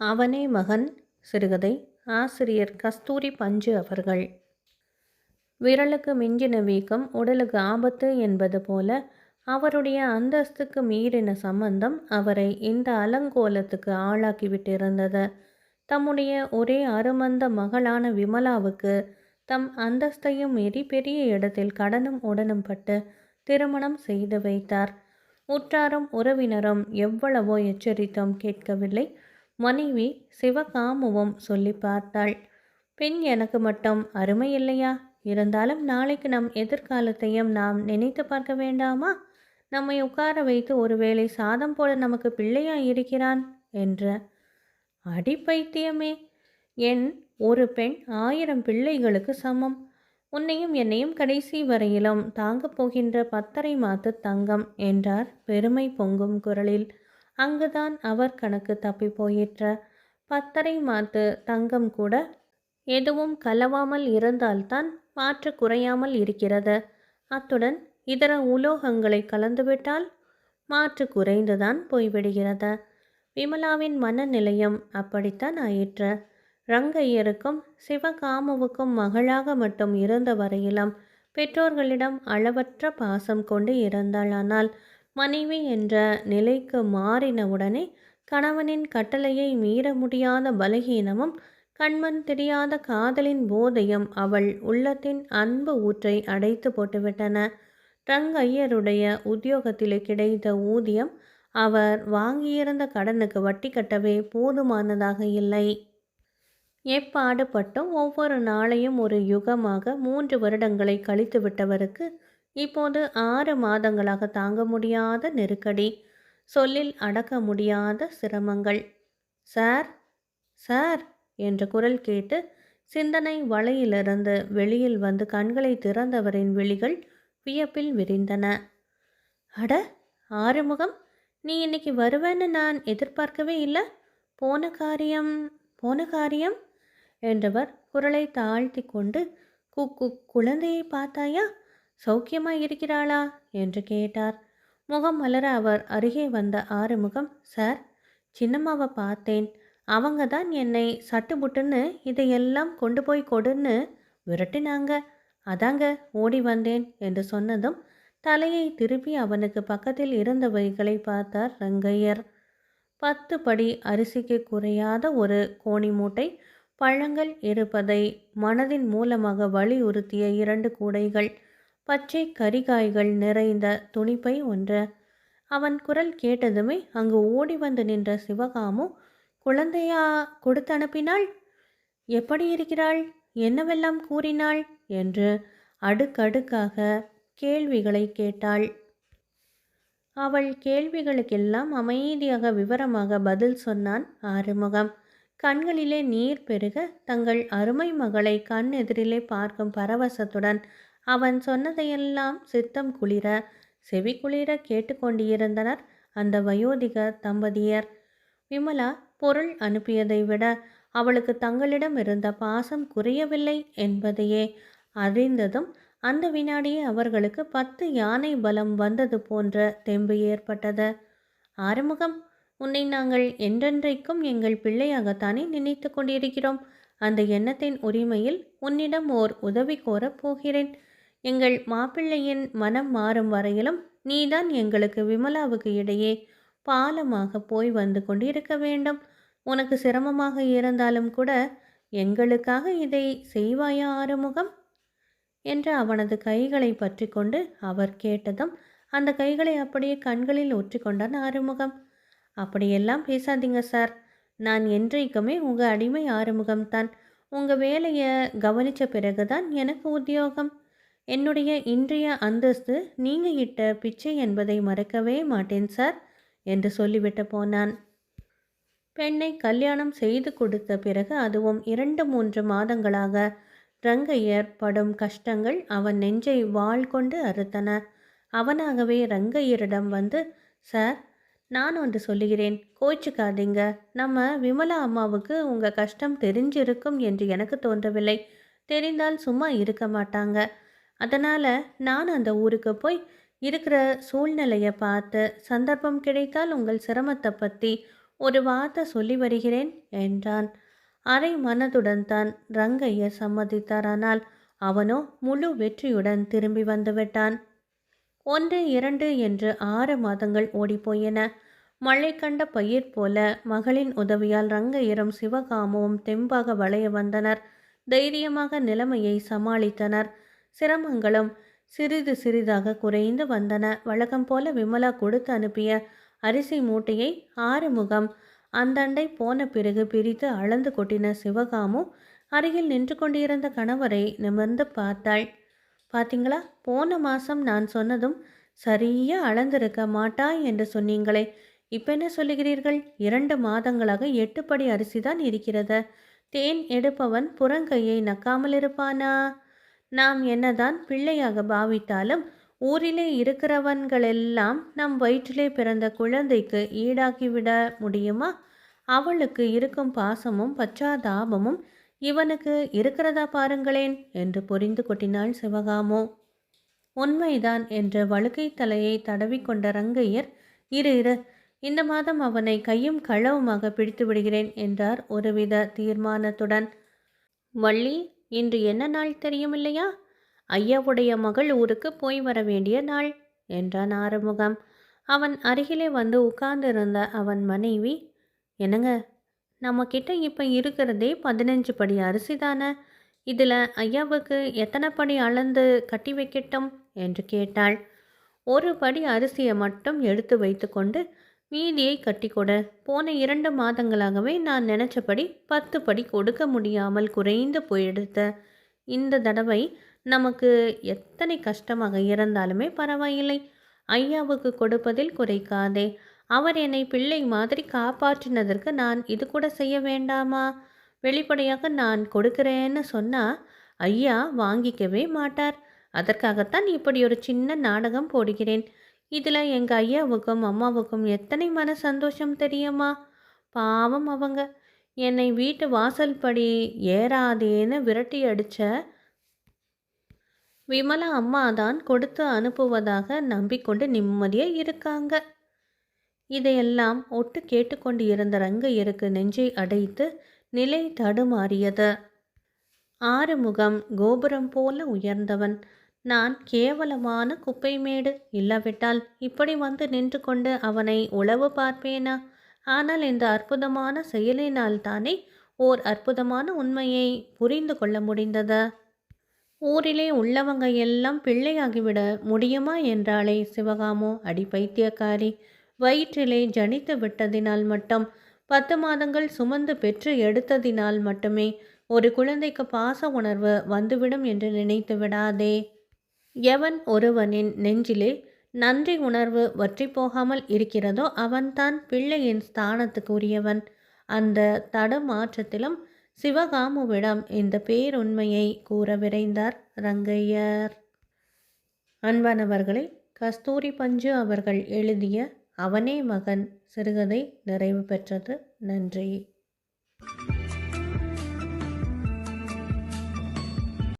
அவனே மகன் சிறுகதை. ஆசிரியர் கஸ்தூரி பஞ்சு அவர்கள். விரலுக்கு மிஞ்சின வீக்கம் உடலுக்கு ஆபத்து என்பது போல அவருடைய அந்தஸ்துக்கு மீறின சம்பந்தம் அவரை இந்த அலங்கோலத்துக்கு ஆளாக்கிவிட்டிருந்தது. தம்முடைய ஒரே அருமந்த மகளான விமலாவுக்கு தம் அந்தஸ்தையும் மீறி பெரிய இடத்தில் கடனும் உடனும் பட்டு திருமணம் செய்து வைத்தார். உற்றாரும் உறவினரும் எவ்வளவோ எச்சரித்தும் கேட்கவில்லை. மனைவி சிவகாமுவும் சொல்லி பார்த்தாள். பெண் எனக்கு மட்டும் அருமை இல்லையா? இருந்தாலும் நாளைக்கு நம் எதிர்காலத்தையும் நாம் நினைத்து பார்க்க வேண்டாமா? நம்மை உட்கார வைத்து ஒருவேளை சாதம் போல நமக்கு பிள்ளையா இருக்கிறான்? என்ற. அடிப்பைத்தியமே என் ஒரு பெண் ஆயிரம் பிள்ளைகளுக்கு சமம். உன்னையும் என்னையும் கடைசி வரையிலும் தாங்கப் போகின்ற பத்தரை மாத்து தங்கம் என்றார் பெருமை பொங்கும் குரலில். அங்குதான் அவர் கணக்கு தப்பி போயிற்ற. பத்தரை மாற்று தங்கம் கூட எதுவும் கலவாமல் இருந்தால்தான் மாற்று குறையாமல் இருக்கிறது. அத்துடன் இதர உலோகங்களை கலந்துவிட்டால் மாற்று குறைந்துதான் போய்விடுகிறது. விமலாவின் மனநிலையம் அப்படித்தான் ஆயிற்று. ரங்கையருக்கும் சிவகாமுவுக்கும் மகளாக மட்டும் இருந்த வரையிலும் பெற்றோர்களிடம் அளவற்ற பாசம் கொண்டு இருந்தாள். ஆனால் மனைவி என்ற நிலைக்கு மாறினவுடனே கணவனின் கட்டளையை மீற முடியாத பலகீனமும் கண்மண் தெரியாத காதலின் போதையும் அவள் உள்ளத்தின் அன்பு ஊற்றை அடைத்து போட்டுவிட்டன. ரங்கையருடைய உத்தியோகத்திலே கிடைத்த ஊதியம் அவர் வாங்கியிருந்த கடனுக்கு வட்டி கட்டவே போதுமானதாக இல்லை. எப்பாடுபட்டும் ஒவ்வொரு நாளையும் ஒரு யுகமாக மூன்று வருடங்களை கழித்து விட்டவருக்கு இப்போது ஆறு மாதங்களாக தாங்க முடியாத நெருக்கடி சொல்லில் அடக்க முடியாத சிரமங்கள். சார் சார் என்ற குரல் கேட்டு சிந்தனை வலையிலிருந்து வெளியில் வந்து கண்களை திறந்தவரின் விழிகள் வியப்பில் விரிந்தன. அட ஆறுமுகம் நீ இன்னைக்கு வருவேன்னு நான் எதிர்பார்க்கவே இல்லை. போன காரியம் போன காரியம் என்றவர் குரலை தாழ்த்தி கொண்டு குக்கு குழந்தையை பார்த்தாயா? சௌக்கியமாக இருக்கிறாளா? என்று கேட்டார். முகம் மலர அவர் அருகே வந்த ஆறுமுகம் சார் சின்னம்மாவை பார்த்தேன். அவங்க தான் என்னை சட்டுபுட்டுன்னு இதையெல்லாம் கொண்டு போய் கொடுன்னு விரட்டினாங்க. அதாங்க ஓடி வந்தேன் என்று சொன்னதும் தலையை திருப்பி அவனுக்கு பக்கத்தில் இருந்தவைகளை பார்த்தார் ரங்கையர். பத்து படி அரிசிக்கு குறையாத ஒரு கோணி மூட்டை பழங்கள் இருப்பதை மனதின் மூலமாக வலியுறுத்திய இரண்டு கூடைகள் பச்சை கரிகாய்கள் நிறைந்த துணிப்பை ஒன்று. அவன் குரல் கேட்டதுமே அங்கு ஓடி வந்து நின்ற சிவகாமு குழந்தையா கொடுத்து அனுப்பினாள் எப்படி இருக்கிறாள்? என்னவெல்லாம் கூறினாள்? என்று அடுக்கடுக்காக கேள்விகளை கேட்டாள். அவள் கேள்விகளுக்கெல்லாம் அமைதியாக விவரமாக பதில் சொன்னான் ஆறுமுகம். கண்களிலே நீர் பெருக தங்கள் அருமை மகளை கண் எதிரிலே பார்க்கும் பரவசத்துடன் அவன் சொன்னதையெல்லாம் சித்தம் குளிர செவி குளிர கேட்டுக்கொண்டிருந்தனர் அந்த வயோதிக தம்பதியர். விமலா பொருள் அனுப்பியதை விட அவளுக்கு தங்களிடம் இருந்த பாசம் குறையவில்லை என்பதையே அறிந்ததும் அந்த வினாடியே அவர்களுக்கு பத்து யானை பலம் வந்தது போன்ற தெம்பு ஏற்பட்டது. ஆறுமுகம் உன்னை நாங்கள் என்றென்றைக்கும் எங்கள் பிள்ளையாகத்தானே நினைத்து கொண்டிருக்கிறோம். அந்த எண்ணத்தின் உரிமையில் உன்னிடம் ஓர் உதவி கோரப் போகிறேன். எங்கள் மாப்பிள்ளையின் மனம் மாறும் வரையிலும் நீதான் எங்களுக்கு விமலாவுக்கு இடையே பாலமாக போய் வந்து கொண்டிருக்க வேண்டும். உனக்கு சிரமமாக இருந்தாலும் கூட எங்களுக்காக இதை செய்வாயா ஆறுமுகம்? என்று அவனது கைகளை பற்றி கொண்டு அவர் கேட்டதும் அந்த கைகளை அப்படியே கண்களில் ஒற்றிக்கொண்டான் ஆறுமுகம். அப்படியெல்லாம் பேசாதீங்க சார். நான் என்றைக்குமே உங்கள் அடிமை ஆறுமுகம்தான். உங்கள் வேலையை கவனித்த பிறகுதான் எனக்கு உத்தியோகம். என்னுடைய இன்றைய அந்தஸ்து நீங்கள் இட்ட பிச்சை என்பதை மறக்கவே மாட்டேன் சார் என்று சொல்லிவிட்டு போனான். பெண்ணை கல்யாணம் செய்து கொடுத்த பிறகு அதுவும் இரண்டு மூன்று மாதங்களாக ரங்கையர் படும் கஷ்டங்கள் அவன் நெஞ்சை வாள் கொண்டு அறுத்தன. அவனாகவே ரங்கையரிடம் வந்து சார் நான் ஒன்று சொல்லுகிறேன். கோச்சுக்காதீங்க. நம்ம விமலா அம்மாவுக்கு உங்கள் கஷ்டம் தெரிஞ்சிருக்கும் என்று எனக்கு தோன்றவில்லை. தெரிந்தால் சும்மா இருக்க மாட்டாங்க. அதனால் நான் அந்த ஊருக்கு போய் இருக்கிற சூழ்நிலையை பார்த்து சந்தர்ப்பம் கிடைத்தால் உங்கள் சிரமத்தை பற்றி ஒரு வார்த்தை சொல்லி வருகிறேன் என்றான். அரை மனதுடன் தான் ரங்கையர் சம்மதித்தார். ஆனால் அவனோ முழு வெற்றியுடன் திரும்பி வந்துவிட்டான் ஒன்று இரண்டு என்று ஆறு மாதங்கள் ஓடிப்போயின. மழை கண்ட பயிர் போல மகளின் உதவியால் ரங்கையரும் சிவகாமுவும் தெம்பாக வளைய வந்தனர். தைரியமாக நிலைமையை சமாளித்தனர். சிரமங்களும் சிறிது சிறிதாக குறைந்து வந்தன. வழக்கம் போல விமலா கொடுத்து அனுப்பிய அரிசி மூட்டையை ஆறுமுகம் அந்தண்டை போன பிறகு பிரித்து அளந்து கொட்டின சிவகாமு அருகில் நின்று கொண்டிருந்த கணவரை நிமிர்ந்து பார்த்தாள். பாத்தீங்களா? போன மாதம் நான் சொன்னதும் சரியா அளந்திருக்க மாட்டாய் என்று சொன்னீங்களே. இப்போ என்ன சொல்லுகிறீர்கள்? இரண்டு மாதங்களாக எட்டுப்படி அரிசி தான் இருக்கிறது. தேன் எடுப்பவன் புறங்கையை நக்காமல் இருப்பானா? நாம் என்னதான் பிள்ளையாக பாவித்தாலும் ஊரிலே இருக்கிறவன்களெல்லாம் நம் வயிற்றிலே பிறந்த குழந்தைக்கு ஈடாக்கிவிட முடியுமா? அவளுக்கு இருக்கும் பாசமும் பச்சாதாபமும் இவனுக்கு இருக்கிறதா பாருங்களேன் என்று புரிந்து கொட்டினாள் சிவகாமோ. உண்மைதான் என்று வழுக்கை தலையை தடவிக்கொண்ட ரங்கையர் இரு இரு இந்த மாதம் அவனை கையும் களவுமாக பிடித்து விடுகிறேன் என்றார் ஒருவித தீர்மானத்துடன். வள்ளி இன்று என்ன நாள் தெரியுமில்லையா? ஐயாவுடைய மகள் ஊருக்கு போய் வர வேண்டிய நாள் என்றான் ஆறுமுகம். அவன் அருகிலே வந்து உட்கார்ந்திருந்த அவன் மனைவி என்னங்க நம்மக்கிட்ட இப்போ இருக்கிறதே பதினஞ்சு படி அரிசி தானே? இதில் ஐயாவுக்கு எத்தனை படி அளந்து கட்டி வைக்கட்டும்? என்று கேட்டாள். ஒரு படி அரிசியை மட்டும் எடுத்து வைத்துக்கொண்டு மீதியை கட்டிக்கொட. போன இரண்டு மாதங்களாகவே நான் நினச்சபடி பத்து படி கொடுக்க முடியாமல் குறைந்து போயிடுத்த. இந்த தடவை நமக்கு எத்தனை கஷ்டமாக இருந்தாலுமே பரவாயில்லை. ஐயாவுக்கு கொடுப்பதில் குறைக்காதே. அவர் என்னை பிள்ளை மாதிரி காப்பாற்றினதற்கு நான் இது கூட செய்ய வேண்டாமா? வெளிப்படையாக நான் கொடுக்கிறேன்னு சொன்னால் ஐயா வாங்கிக்கவே மாட்டார். அதற்காகத்தான் இப்படி ஒரு சின்ன நாடகம் போடுகிறேன். இதில் எங்கள் ஐயாவுக்கும் அம்மாவுக்கும் எத்தனை மன சந்தோஷம் தெரியுமா? பாவம் அவங்க. என்னை வீட்டு வாசல் படி ஏறாதேன்னு விரட்டி அடித்த விமலா அம்மா தான் கொடுத்து அனுப்புவதாக நம்பிக்கொண்டு நிம்மதியாக இருக்காங்க. இதையெல்லாம் ஒட்டு கேட்டுக்கொண்டு இருந்த ரங்கையருக்கு நெஞ்சை அடைத்து நிலை தடுமாறியது. ஆறுமுகம் கோபுரம் போல உயர்ந்தவன். நான் கேவலமான குப்பைமேடு இல்லாவிட்டால் இப்படி வந்து நின்று கொண்டு அவனை உளவு பார்ப்பேனா? ஆனால் இந்த அற்புதமான செயலினால் தானே ஓர் அற்புதமான உண்மையை புரிந்து கொள்ள முடிந்தது. ஊரிலே உள்ளவங்க எல்லாம் பிள்ளையாகிவிட முடியுமா என்றாளே சிவகாமோ அடி பைத்தியக்காரி. வயிற்றிலே ஜனித்து விட்டதினால் மட்டும் பத்து மாதங்கள் சுமந்து பெற்று எடுத்ததினால் மட்டுமே ஒரு குழந்தைக்கு பாச உணர்வு வந்துவிடும் என்று நினைத்து விடாதே. எவன் ஒருவனின் நெஞ்சிலே நன்றி உணர்வு வற்றி போகாமல் இருக்கிறதோ அவன்தான் பிள்ளையின் ஸ்தானத்துக்கு உரியவன் அந்த தடுமாற்றத்திலும் சிவகாமுவிடம் இந்த பேருண்மையை கூற விரைந்தார் ரங்கையர். அன்பானவர்களை கஸ்தூரி பஞ்சு அவர்கள் எழுதிய அவனே மகன் சிறுகதை நிறைவு பெற்றது. நன்றி.